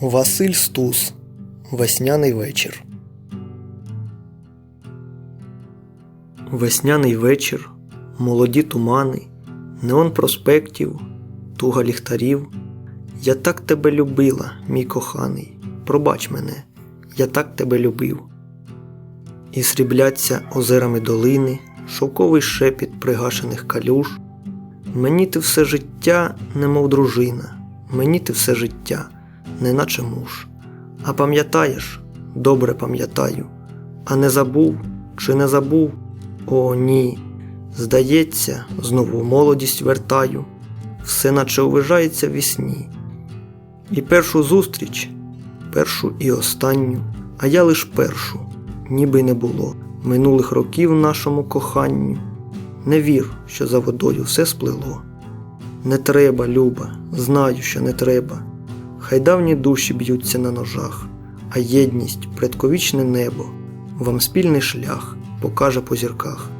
Василь Стус. Весняний вечір. Весняний вечір, молоді тумани, неон проспектів, туга ліхтарів. Я так тебе любила, мій коханий. Пробач мене, я так тебе любив. І срібляться озерами долини, шовковий шепіт пригашених калюж. Мені ти все життя, немов дружина, мені ти все життя, неначе муж. А пам'ятаєш, добре пам'ятаю, а не забув чи не забув? О, ні. Здається, знову молодість вертаю, все наче увижається в вісні. І першу зустріч, першу і останню, а я лиш першу, ніби не було минулих років нашому коханню. Не вір, що за водою все сплило. Не треба, Люба, знаю, що не треба. Хай давні душі б'ються на ножах, а єдність, предковічне небо, вам спільний шлях покаже по зірках.